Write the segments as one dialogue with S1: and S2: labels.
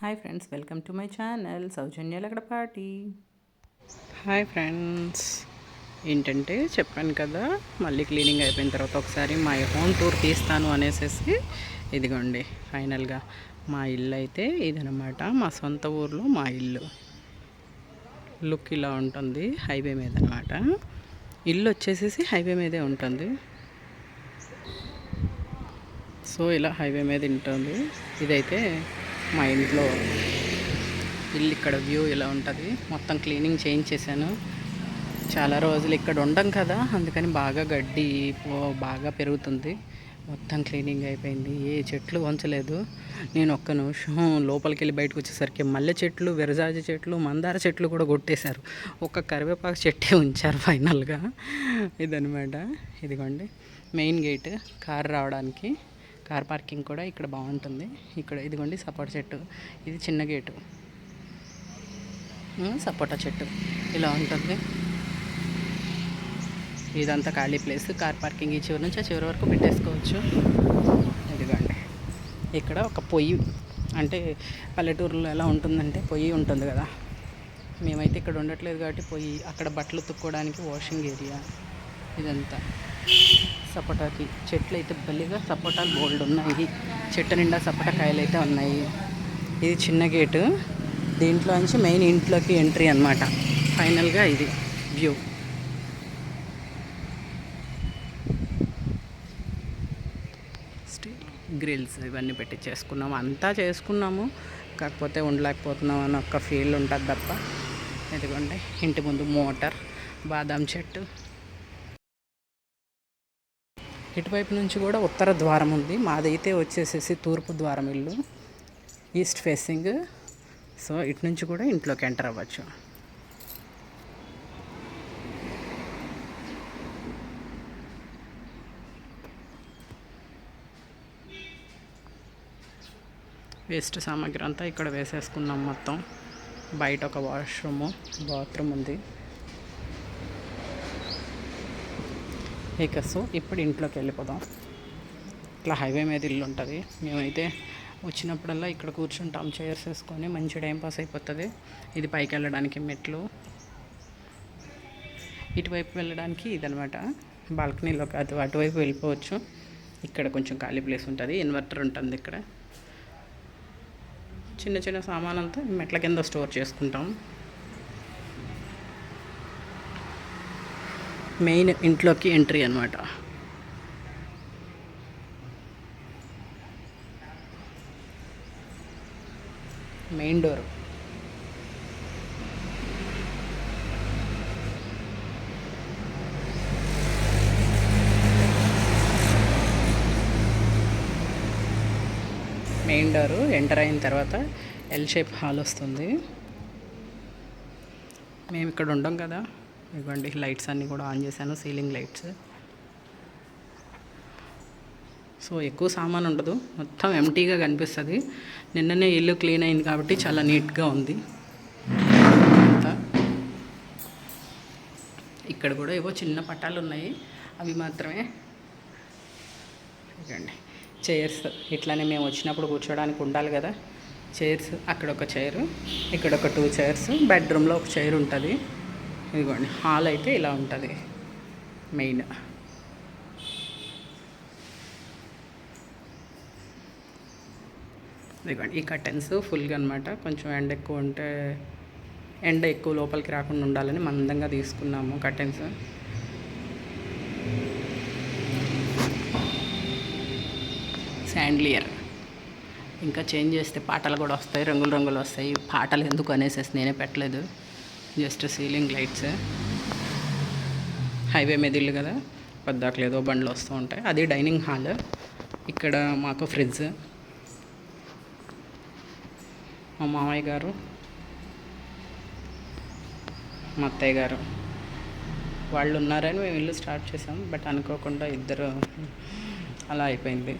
S1: Hi friends welcome to my channel Sowjanya Lagadapati
S2: hi friends ఏంటంటే చెప్పాను కదా మళ్ళీ క్లీనింగ్ అయిపోయిన తర్వాత ఒకసారి మా హోమ్ టూర్ తీస్తాను అనేసి ఇదిగోండి ఫైనల్గా మా ఇల్లు అయితే ఇదనమాట మా సొంత ఊర్లో మా ఇల్లు. లుక్ ఇలా ఉంటుంది హైవే మీద అనమాట ఇల్లు వచ్చేసేసి హైవే మీదే ఉంటుంది. సో ఇలా హైవే మీద ఉంటుంది. ఇదైతే మా ఇంట్లో ఇల్లు ఇక్కడ వ్యూ ఇలా ఉంటుంది. మొత్తం క్లీనింగ్ చేయించేసాను చాలా రోజులు ఇక్కడ ఉండం కదా అందుకని బాగా గడ్డి బాగా పెరుగుతుంది. మొత్తం క్లీనింగ్ అయిపోయింది. ఏ చెట్లు వంచలేదు. నేను ఒక్క నిమిషం లోపలికి వెళ్ళి బయటకు వచ్చేసరికి మల్లె చెట్లు విరజాజి చెట్లు మందార చెట్లు కూడా కొట్టేశారు. ఒక కరివేపాకు చెట్టే ఉంచారు ఫైనల్గా. ఇదనమాట ఇదిగోండి. మెయిన్ గేట్ కారు రావడానికి కార్ పార్కింగ్ కూడా ఇక్కడ బాగుంటుంది. ఇక్కడ ఇదిగోండి సపోటా చెట్టు. ఇది చిన్న గేటు. సపోటా చెట్టు. ఇలా ఉంటుంది. ఇదంతా ఖాళీ ప్లేస్. కార్ పార్కింగ్ ఈ చివరి నుంచి ఆ చివరి వరకు పెట్టేసుకోవచ్చు. ఇదిగోండి. ఇక్కడ ఒక పొయ్యి. అంటే పల్లెటూరులో ఎలా ఉంటుందంటే పొయ్యి ఉంటుంది కదా. మేమైతే ఇక్కడ ఉండట్లేదు కాబట్టి పొయ్యి. అక్కడ బట్టలు తుక్కోవడానికి వాషింగ్ ఏరియా ఇదంతా. సపోటాకి చెట్లు అయితే బలిగా సపోటాలు బోల్డ్ ఉన్నాయి. చెట్టు నిండా సపోటా కాయలు అయితే ఉన్నాయి. ఇది చిన్న గేటు. దీంట్లో నుంచి మెయిన్ ఇంట్లోకి ఎంట్రీ అన్నమాట. ఫైనల్గా ఇది వ్యూ. గ్రిల్స్ ఇవన్నీ పెట్టి చేసుకున్నాము. అంతా చేసుకున్నాము. కాకపోతే ఉండలేకపోతున్నాం అని ఒక ఫీల్ ఉంటుంది తప్ప. ఎందుకంటే ఇంటి ముందు మోటార్ బాదాం చెట్టు. ఇటువైపు నుంచి కూడా ఉత్తర ద్వారం ఉంది. మాదైతే వచ్చేసేసి తూర్పు ద్వారం ఇల్లు. ఈస్ట్ ఫేసింగ్ సో ఇటు నుంచి కూడా ఇంట్లోకి ఎంటర్ అవ్వచ్చు. వేస్ట్ సామాగ్రి అంతా ఇక్కడ వేసేసుకున్నాం మొత్తం. బయట ఒక వాష్రూము బాత్రూమ్ ఉంది. ఇక సో ఇప్పుడు ఇంట్లోకి వెళ్ళిపోదాం. ఇట్లా హైవే మీద ఇల్లు ఉంటుంది. మేమైతే వచ్చినప్పుడల్లా ఇక్కడ కూర్చుంటాం. చైర్స్ వేసుకొని మంచి టైం పాస్ అయిపోతుంది. ఇది పైకి వెళ్ళడానికి మెట్లు. ఇటువైపు వెళ్ళడానికి ఇదనమాట. బాల్కనీలో కాదు అటువైపు వెళ్ళిపోవచ్చు. ఇక్కడ కొంచెం ఖాళీ ప్లేస్ ఉంటుంది. ఇన్వర్టర్ ఉంటుంది ఇక్కడ. చిన్న చిన్న సామాన్ అంతా మెట్ల కింద స్టోర్ చేసుకుంటాం. మెయిన్ ఇంట్లోకి ఎంట్రీ అనమాట main door. Main door enter అయిన తర్వాత ఎల్ షేప్ హాల్ వస్తుంది. మేము ఇక్కడ ఉండం కదా. ఇవ్వండి లైట్స్ అన్నీ కూడా ఆన్ చేశాను సీలింగ్ లైట్స్. సో ఎక్కువ సామాన్ ఉండదు మొత్తం ఎంటీగా కనిపిస్తుంది. నిన్ననే ఇల్లు క్లీన్ అయింది కాబట్టి చాలా నీట్గా ఉంది. అంతా. ఇక్కడ కూడా ఏవో చిన్న పట్టాలు ఉన్నాయి అవి మాత్రమే. ఇదండి చైర్స్ ఇట్లానే మేము వచ్చినప్పుడు కూర్చోడానికి ఉండాలి కదా. చైర్స్ అక్కడ ఒక చైరు ఇక్కడ ఒక టూ చైర్స్ బెడ్రూమ్లో ఒక చైర్ ఉంటుంది. ఇదిగోండి హాల్ అయితే ఇలా ఉంటుంది మెయిన్. ఇదిగోండి ఈ కర్టెన్స్ ఫుల్గా అనమాట కొంచెం ఎండ ఎక్కువ ఉంటే ఎండ ఎక్కువ లోపలికి రాకుండా ఉండాలని మందంగా తీసుకున్నాము కర్టెన్స్. శాండ్లియర్. ఇంకా చేంజ్ చేస్తే పాటలు కూడా వస్తాయి రంగులు రంగులు వస్తాయి. పాటలు ఎందుకు అనేసి నేనే పెట్టలేదు. Just ceiling lights. హైవే మీద ఇల్లు కదా పద్దాకలు ఏదో బండ్లు వస్తూ ఉంటాయి. అది డైనింగ్ హాల్ ఇక్కడ మాకు ఫ్రిడ్జ్. మా మామయ్య గారు మా అత్తయ్య గారు. వాళ్ళు ఉన్నారని మేము ఇల్లు స్టార్ట్ చేసాం బట్ అనుకోకుండా ఇద్దరు అలా అయిపోయింది.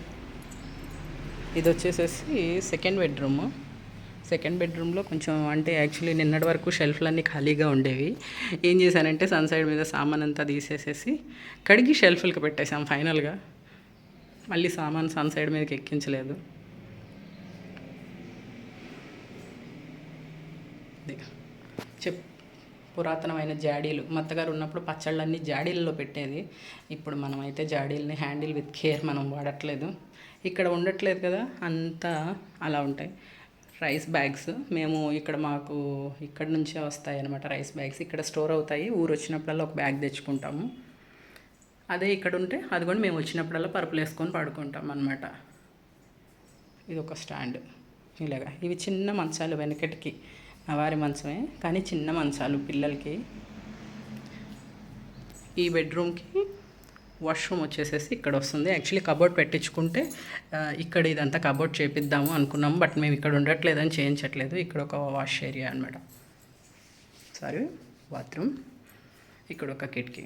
S2: ఇది వచ్చేసేసి సెకండ్ బెడ్రూమ్. సెకండ్ బెడ్రూమ్లో కొంచెం అంటే యాక్చువల్లీ నిన్నటి వరకు షెల్ఫ్లన్నీ ఖాళీగా ఉండేవి. ఏం చేశానంటే సన్ సైడ్ మీద సామాన్ అంతా తీసేసేసి కడిగి షెల్ఫ్లకి పెట్టేశాం ఫైనల్గా. మళ్ళీ సామాన్ సన్ సైడ్ మీదకి ఎక్కించలేదు. చెప్. పురాతనమైన జాడీలు. మత్తగారు ఉన్నప్పుడు పచ్చళ్ళన్నీ జాడీలలో పెట్టేది. ఇప్పుడు మనమైతే జాడీలని హ్యాండిల్ విత్ కేర్ మనం వాడట్లేదు. ఇక్కడ ఉండట్లేదు కదా అంతా అలా ఉంటాయి. Rice bags. మేము ఇక్కడ మాకు ఇక్కడ నుంచే వస్తాయి అనమాట రైస్ బ్యాగ్స్. ఇక్కడ స్టోర్ అవుతాయి. ఊరు వచ్చినప్పుడల్లా ఒక బ్యాగ్ తెచ్చుకుంటాము. అదే ఇక్కడ ఉంటే అది కూడా మేము వచ్చినప్పుడల్లా పరుపులు వేసుకొని పడుకుంటాం అనమాట ఇది ఒక స్టాండ్. ఇలాగా. ఇవి చిన్న మంచాలు వెనకటికి. వారి మంచమే. కానీ చిన్న మంచాలు పిల్లలకి. ఈ బెడ్రూమ్కి వాష్రూమ్ వచ్చేసేసి ఇక్కడ వస్తుంది యాక్చువల్లీ కబోర్డ్ పెట్టించుకుంటే ఇక్కడ ఇదంతా కబోర్డ్ చేపిద్దాము అనుకున్నాం. బట్ మేము ఇక్కడ ఉండట్లేదని చేయించట్లేదు. ఇక్కడ ఒక వాష్ ఏరియా అనమాట సారీ బాత్రూమ్ ఇక్కడ ఒక కిటికీ.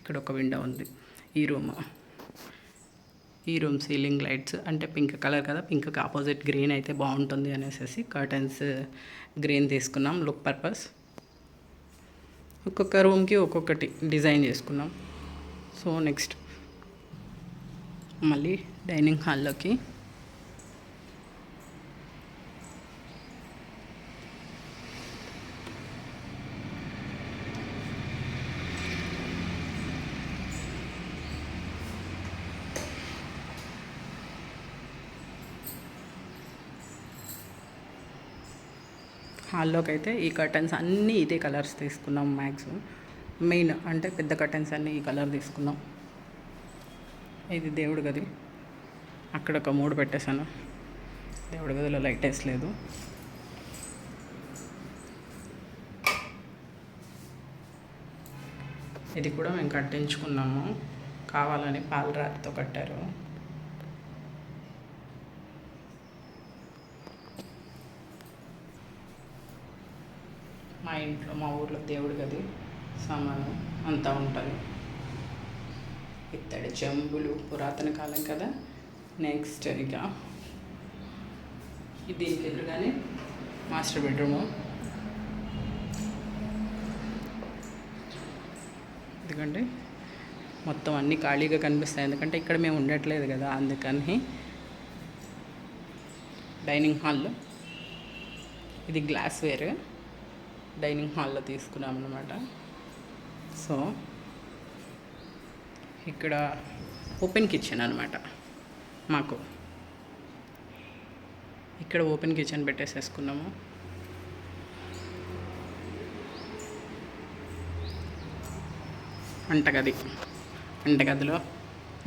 S2: ఇక్కడ ఒక విండో ఉంది. ఈ రూమ్ ఈ రూమ్ సీలింగ్ లైట్స్ అంటే పింక్ కలర్ కదా పింక్కి ఆపోజిట్ గ్రీన్ అయితే బాగుంటుంది అనేసి కర్టన్స్ గ్రీన్ తీసుకున్నాం. లుక్ పర్పస్ ఒక్కొక్క రూమ్కి ఒక్కొక్కటి డిజైన్ చేసుకున్నాం. సో నెక్స్ట్ మళ్ళీ డైనింగ్ హాల్లోకి హాల్లోకి అయితే ఈ కర్టన్స్ అన్నీ ఇదే కలర్స్ తీసుకున్నాం మ్యాక్సిమం. మెయిన్ అంటే పెద్ద కర్టన్స్ అన్నీ ఈ కలర్ తీసుకున్నాం. ఇది దేవుడి గది. అక్కడ ఒక మూడు పెట్టేశాను. దేవుడి గదిలో లైట్ వేసలేదు ఇది కూడా మేము కట్టించుకున్నాము. కావాలని పాలరాతితో కట్టారు. ఇంట్లో మా ఊర్లో దేవుడి గది సామాను అంతా ఉంటుంది. ఇత్తడి చెంబులు పురాతన కాలం కదా నెక్స్ట్ ఇక దీనికి ఎదురుగానే మాస్టర్ బెడ్రూము ఎందుకంటే మొత్తం అన్నీ ఖాళీగా కనిపిస్తాయి. ఎందుకంటే ఇక్కడ మేము ఉండట్లేదు కదా అందుకని డైనింగ్ హాల్లో ఇది గ్లాస్ వేర్ డైనింగ్ హాల్లో తీసుకున్నాం అనమాట సో ఇక్కడ ఓపెన్ కిచెన్ అనమాట మాకు. ఇక్కడ ఓపెన్ కిచెన్ పెట్టేసేసుకున్నాము. వంటగది వంటగదిలో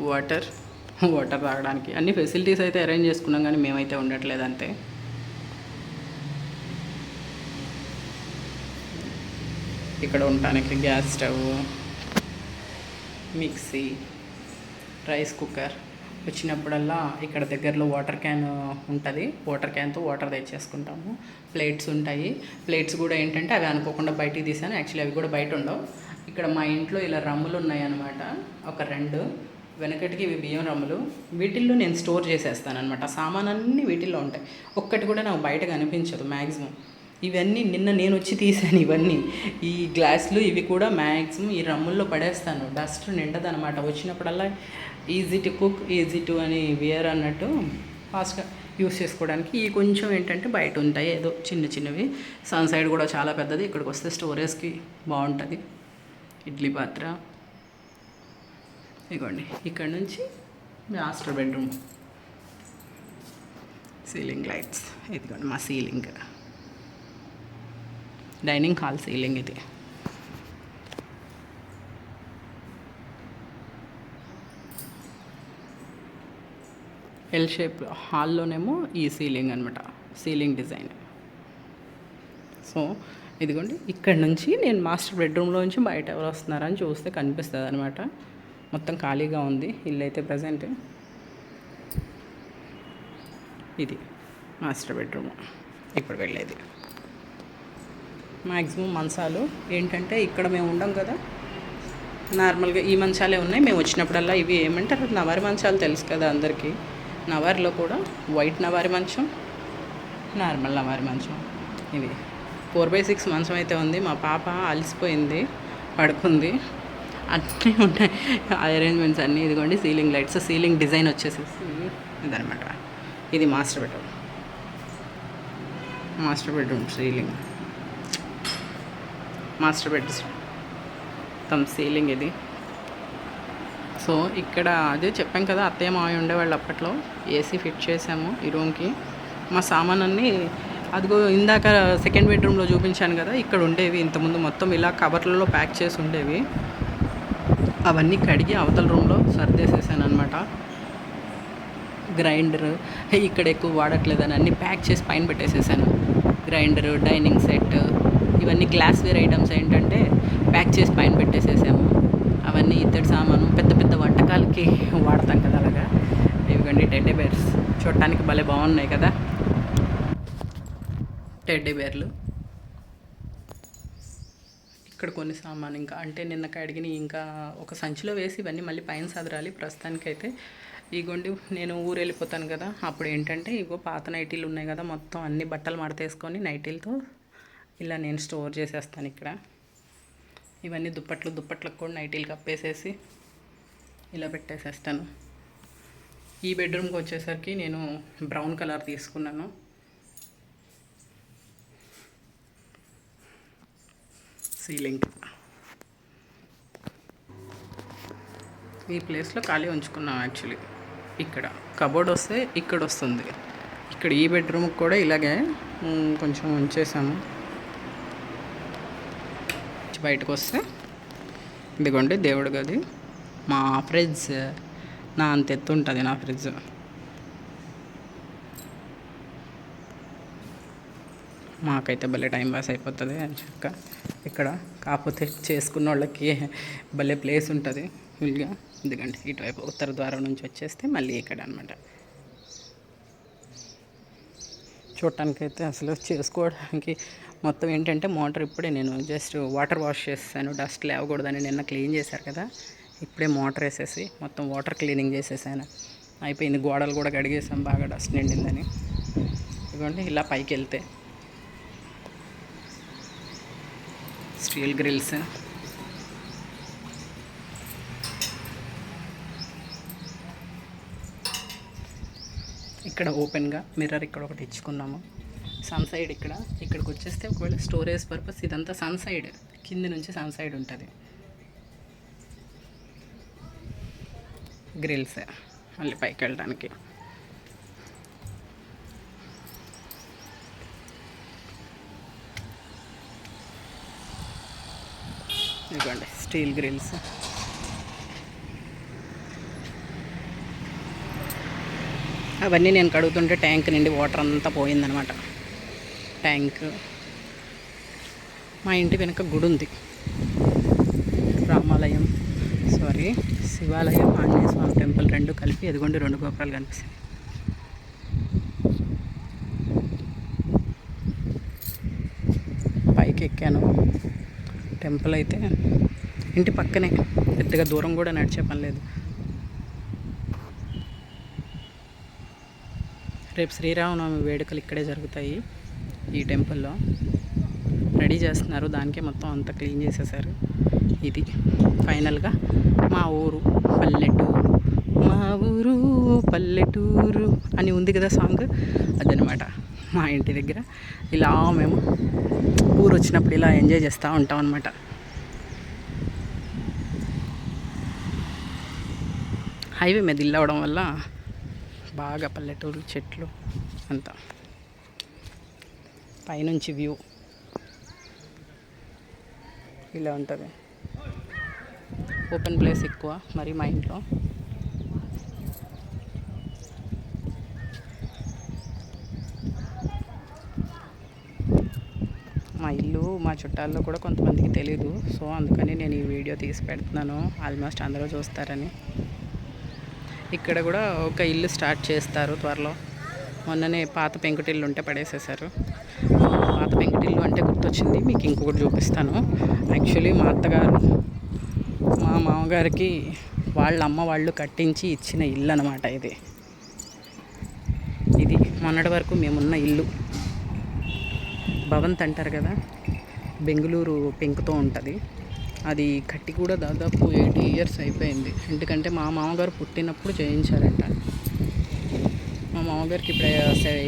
S2: వాటర్ వాటర్ తాగడానికి. అన్ని ఫెసిలిటీస్ అయితే అరేంజ్ చేసుకున్నాం కానీ మేమైతే ఉండట్లేదు అంతే ఇక్కడ ఉండటానికి gas stove mixie rice cooker వచ్చినప్పుడల్లా ఇక్కడ దగ్గరలో వాటర్ క్యాన్ ఉంటుంది. వాటర్ క్యాన్తో వాటర్ తెచ్చేసుకుంటాము. ప్లేట్స్ ఉంటాయి. ప్లేట్స్ కూడా ఏంటంటే అవి అనుకోకుండా బయటికి తీసాను. యాక్చువల్లీ అవి కూడా బయట ఉండవు. ఇక్కడ మా ఇంట్లో ఇలా రమ్ములు ఉన్నాయన్నమాట. ఒక రెండు. వెనకటికి ఇవి బియ్యం రమ్ములు. వీటిల్లో నేను స్టోర్ చేసేస్తాను అనమాట సామాన్ అన్నీ వీటిల్లో ఉంటాయి. ఒక్కటి కూడా నాకు బయట కనిపించదు మ్యాక్సిమం ఇవన్నీ నిన్న నేను వచ్చి తీసాను ఇవన్నీ. ఈ గ్లాసులు ఇవి కూడా మ్యాక్సిమం ఈ రమ్ముల్లో పడేస్తాను. డస్ట్ నిండదనమాట వచ్చినప్పుడల్లా easy to cook easy to అని వేర్ అన్నట్టు ఫాస్ట్గా యూస్ చేసుకోవడానికి. ఈ కొంచెం ఏంటంటే బయట ఉంటాయి ఏదో చిన్న చిన్నవి. సన్ సైడ్ కూడా చాలా పెద్దది. ఇక్కడికి వస్తే స్టోరేజ్కి బాగుంటుంది. ఇడ్లీ పాత్ర. ఇగోండి. ఇక్కడ నుంచి మాస్టర్ బెడ్రూమ్. Ceiling lights. ఇదిగోండి మా సీలింగ్. డైనింగ్ హాల్ సీలింగ్ ఇది. ఎల్ షేప్ హాల్లోనేమో ఈ సీలింగ్ అనమాట సీలింగ్ డిజైన్. సో ఇదిగోండి ఇక్కడ నుంచి నేను మాస్టర్ బెడ్రూమ్లో నుంచి బయట ఎవరు వస్తున్నారని చూస్తే కనిపిస్తుంది అనమాట మొత్తం ఖాళీగా ఉంది ఇల్లు అయితే ప్రజెంట్. ఇది మాస్టర్ బెడ్రూమ్. ఇప్పుడు వెళ్ళేది. మ్యాక్సిమం మంచాలు. ఏంటంటే ఇక్కడ మేము ఉండం కదా నార్మల్గా ఈ మంచాలే ఉన్నాయి. మేము వచ్చినప్పుడల్లా ఇవి ఏమంటారు? నవారి మంచాలు తెలుసు కదా అందరికీ. నవారిలో కూడా వైట్ నవారి మంచం నార్మల్ నవారి మంచం. ఇవి ఫోర్ బై సిక్స్ మంచం అయితే ఉంది. మా పాప అలసిపోయింది పడుకుంది. అన్నీ ఉన్నాయి అరేంజ్మెంట్స్ అన్నీ ఇదిగోండి సీలింగ్ లైట్స్ సీలింగ్ డిజైన్ వచ్చేసేసి ఇదనమాట ఇది master bedroom. Master bedroom ceiling. Master bedroom తమ్ సీలింగ్ ఇది. సో ఇక్కడ అదే చెప్పాం కదా అత్తయ్య మావి ఉండేవాళ్ళు అప్పట్లో. ఏసీ ఫిట్ చేసాము ఈ రూమ్కి. మా సామాన్ అన్నీ అదిగో ఇందాక సెకండ్ బెడ్రూమ్లో చూపించాను కదా ఇక్కడ ఉండేవి. ఇంతకుముందు మొత్తం ఇలా కవర్లలో ప్యాక్ చేసి ఉండేవి. అవన్నీ కడిగి అవతల రూమ్లో సర్దేసేసాను అనమాట గ్రైండర్ ఇక్కడ ఎక్కువ వాడట్లేదని అన్ని ప్యాక్ చేసి పైన పెట్టేసేసాను. గ్రైండర్ డైనింగ్ సెట్ ఇవన్నీ గ్లాస్ వేర్ ఐటమ్స్ ఏంటంటే ప్యాక్ చేసి పైన పెట్టేసేసాము. అవన్నీ ఇద్దరు సామాను పెద్ద పెద్ద వంటకాలకి వాడతాం కదా అలాగా. ఇవిగండి టెడ్డీ బేర్స్ చూడటానికి భలే బాగున్నాయి కదా. టెడ్డీ బేర్లు ఇక్కడ కొన్ని సామాన్ ఇంకా అంటే నిన్న కడిగిన ఇంకా ఒక సంచిలో వేసి ఇవన్నీ మళ్ళీ పైన సదరాలి ప్రస్తుతానికైతే. ఇగోండి నేను ఊరు వెళ్ళిపోతాను కదా. అప్పుడు ఏంటంటే ఇగో పాత నైటీలు ఉన్నాయి కదా మొత్తం అన్ని బట్టలు మడతేసుకొని నైటీలతో ఇలా నేను స్టోర్ చేసేస్తాను ఇక్కడ. ఇవన్నీ దుప్పట్లు దుప్పట్లకు కూడా నైటీలు కప్పేసేసి ఇలా పెట్టేసేస్తాను. ఈ బెడ్రూమ్కి వచ్చేసరికి నేను బ్రౌన్ కలర్ తీసుకున్నాను. సీలింగ్. ఈ ప్లేస్లో ఖాళీ ఉంచుకున్నాం యాక్చువల్లీ. ఇక్కడ కబోర్డ్ వస్తే ఇక్కడ వస్తుంది ఇక్కడ ఈ బెడ్రూమ్కి కూడా ఇలాగే కొంచెం ఉంచేసాము. బయటకు వస్తే ఇదిగోండి దేవుడు గది. మా ఫ్రిడ్జ్ నా అంత ఎత్తు ఉంటుంది నా ఫ్రిడ్జ్. మాకైతే భలే టైం పాస్ అయిపోతుంది అని చెక్క. ఇక్కడ కాకపోతే చేసుకున్న వాళ్ళకి భలే ప్లేస్ ఉంటుంది. ఫుల్గా. ఎందుకంటే ఇటువైపు ఉత్తర ద్వారం నుంచి వచ్చేస్తే మళ్ళీ ఇక్కడ అనమాట చూడటానికైతే అసలు చేసుకోవడానికి మొత్తం ఏంటంటే మోటార్ ఇప్పుడే నేను జస్ట్ వాటర్ వాష్ చేస్తాను డస్ట్ లేవకూడదని నిన్న క్లీన్ చేశారు కదా ఇప్పుడే మోటార్ వేసేసి మొత్తం వాటర్ క్లీనింగ్ చేసేసాను. అయిపోయింది గోడలు కూడా కడిగేసాం బాగా డస్ట్ నిండిందని. ఇదిగోండి ఇలా పైకి వెళ్తే. Steel grills. ఇక్కడ ఓపెన్గా మిర్రర్ ఇక్కడ ఒకటి ఇచ్చుకున్నాము. సన్ సైడ్ ఇక్కడ. ఇక్కడికి వచ్చేస్తే ఒకవేళ స్టోరేజ్ పర్పస్ ఇదంతా సన్ సైడ్. కింది నుంచి సన్ సైడ్ ఉంటుంది. గ్రిల్స్. మళ్ళీ పైకి వెళ్ళడానికి ఇదిగోండి స్టీల్ గ్రిల్స్. అవన్నీ నేను కడుగుతుంటే ట్యాంక్ నుండి వాటర్ అంతా పోయిందనమాట. ట్యాంక్. మా ఇంటి వెనుక గుడి ఉంది. రామాలయం సారీ శివాలయం ఆంజనేయ స్వామి టెంపుల్ రెండు కలిపి ఎదుగుండి రెండు గోపురాలు కనిపిస్తాయి పైకి ఎక్కాను. టెంపుల్ అయితే ఇంటి పక్కనే. పెద్దగా దూరం కూడా నడిచే పని లేదు. రేపు శ్రీరామనవమి వేడుకలు ఇక్కడే జరుగుతాయి. ఈ టెంపుల్లో రెడీ చేస్తున్నారు. దానికే మొత్తం అంతా క్లీన్ చేసేసారు. ఇది ఫైనల్గా మా ఊరు పల్లెటూరు. మా ఊరు పల్లెటూరు అని ఉంది కదా సాంగ్? అదనమాట. మా ఇంటి దగ్గర ఇలా మేము ఊరు వచ్చినప్పుడు ఇలా ఎంజాయ్ చేస్తూ ఉంటాం అనమాట హైవే మీద ఇల్లు అవడం వల్ల బాగా పల్లెటూరు చెట్లు అంతా పైనుంచి వ్యూ. ఇలా ఉంటుంది. ఓపెన్ ప్లేస్ ఎక్కువ మరి మా ఇంట్లో. మా ఇల్లు మా చుట్టాల్లో కూడా కొంతమందికి తెలీదు. సో అందుకని నేను ఈ వీడియో తీసి పెడుతున్నాను. ఆల్మోస్ట్ అందరూ చూస్తారని. ఇక్కడ కూడా ఒక ఇల్లు స్టార్ట్ చేస్తారు త్వరలో. మొన్ననే పాత పెంకుటిల్లు ఉంటే పడేసేసారు పాత పెంకుటిల్లు అంటే గుర్తొచ్చింది మీకు ఇంకొకటి చూపిస్తాను. యాక్చువల్లీ మా అత్తగారు మా మామగారికి వాళ్ళ అమ్మ వాళ్ళు కట్టించి ఇచ్చిన ఇల్లు అనమాట ఇది. ఇది మొన్నటి వరకు మేమున్న ఇల్లు. భవంత్ అంటారు కదా బెంగళూరు పెంకుతో ఉంటుంది. అది కట్టి కూడా దాదాపు ఎయిటీ ఇయర్స్ అయిపోయింది. ఎందుకంటే మా మామగారు పుట్టినప్పుడు చేయించారంట. మామగారికి ఇప్పుడు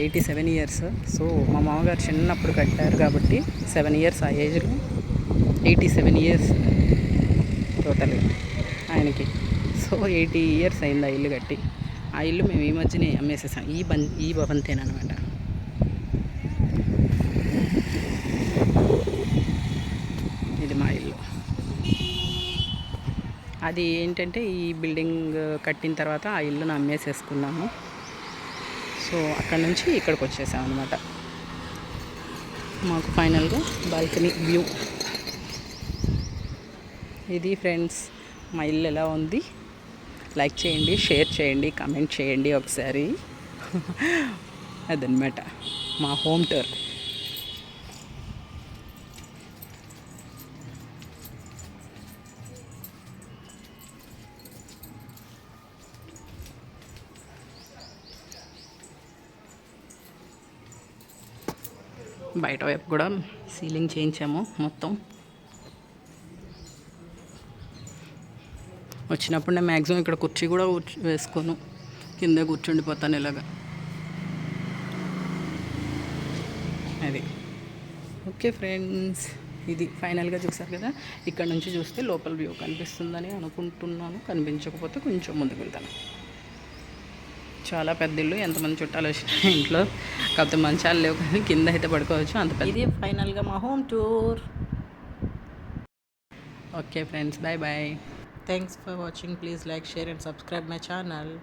S2: ఎయిటీ సెవెన్ ఇయర్స్. సో మా మామగారు చిన్నప్పుడు కట్టారు కాబట్టి సెవెన్ ఇయర్స్ ఆ ఏజ్లో. ఎయిటీ సెవెన్ ఇయర్స్ టోటల్ ఆయనకి. సో ఎయిటీ ఇయర్స్ అయింది ఆ ఇల్లు కట్టి. ఆ ఇల్లు మేము ఈ మధ్యనే అమ్మేసేసాం. ఈ బన్ ఈ భవంతేనమాట ఇది మా ఇల్లు. అది ఏంటంటే ఈ బిల్డింగ్ కట్టిన తర్వాత ఆ ఇల్లును అమ్మేసేసుకున్నాము. సో అక్కడ నుంచి ఇక్కడికి వచ్చేసాం అనమాట మాకు ఫైనల్గా బాల్కనీ వ్యూ. ఇది ఫ్రెండ్స్ మా ఇల్లు ఎలా ఉంది? లైక్ చేయండి షేర్ చేయండి కమెంట్ చేయండి ఒకసారి. అదనమాట మా హోమ్ టూర్. బయట వైపు కూడా సీలింగ్ చేయించాము మొత్తం. వచ్చినప్పుడు నేను మ్యాక్సిమం ఇక్కడ కుర్చీ కూడా వేసుకోను. కింద కూర్చుండిపోతాను ఇలాగా. అది. ఓకే ఫ్రెండ్స్ ఇది ఫైనల్గా చూసారు కదా? ఇక్కడ నుంచి చూస్తే లోపల వ్యూ కనిపిస్తుందని అనుకుంటున్నాను. కనిపించకపోతే కొంచెం ముందుకు వెళ్తాను. చాలా పెద్ద ఇల్లు ఎంతమంది చుట్టాలు వచ్చినా ఇంట్లో. కాకపోతే మంచాలు లేవు కానీ కింద అయితే పడుకోవచ్చు అంత పెద్ద. ఇది ఫైనల్గా మా home tour okay friends bye bye. Thanks for watching please like share and subscribe my channel